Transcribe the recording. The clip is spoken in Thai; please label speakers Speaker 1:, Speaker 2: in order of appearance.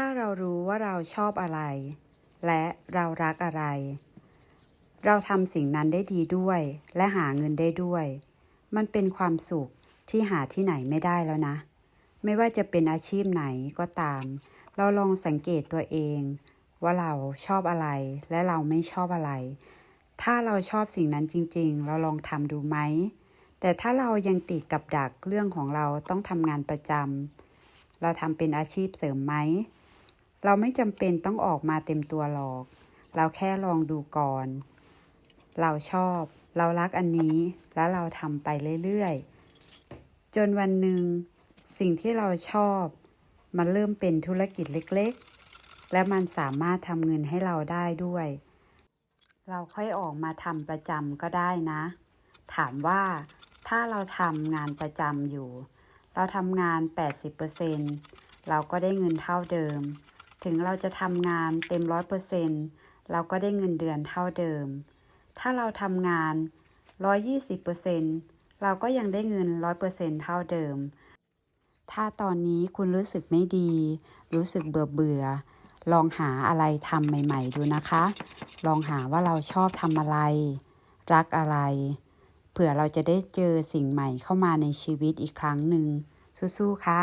Speaker 1: ถ้าเรารู้ว่าเราชอบอะไร และเรารักอะไร เราทำสิ่งนั้นได้ดีด้วย และหาเงินได้ด้วย มันเป็นความสุขที่หาที่ไหนไม่ได้แล้วนะ ไม่ว่าจะเป็นอาชีพไหนก็ตาม เราลองสังเกตตัวเอง ว่าเราชอบอะไรและเราไม่ชอบอะไร ถ้าเราชอบสิ่งนั้นจริง ๆ เราลองทำดูไหม แต่ถ้าเรายังติดกับดักเรื่องของเราต้องทำงานประจำเราทำเป็นอาชีพเสริมไหม เราไม่จำเป็นต้องออกมาเต็มตัวหรอก เราแค่ลองดูก่อน เราชอบ เรารักอันนี้ แล้วเราทำไปเรื่อยๆ จนวันหนึ่ง สิ่งที่เราชอบ มันเริ่มเป็นธุรกิจเล็กๆ และมันสามารถทำเงินให้เราได้ด้วย เราค่อยออกมาทำประจำก็ได้นะ ถามว่าถ้าเราทำงานประจำอยู่ เราทำงาน 80%เราก็ได้เงินเท่าเดิม ถึงเราจะทำงานเต็ม100%เปอร์เซ็นเราก็ได้เงินเดือนเท่าเดิม ถ้าเราทำงาน 120%เราก็ยังได้เงิน100%เซ็นต์เท่าเดิม ถ้าตอนนี้คุณรู้สึกไม่ดี รู้สึกเบื่อเบื่อ ลองหาอะไรทำใหม่ ๆ ดูนะคะ ลองหาว่าเราชอบทำอะไร รักอะไร เผื่อเราจะได้เจอสิ่งใหม่เข้ามาในชีวิตอีกครั้งหนึ่งสู้ๆค่ะ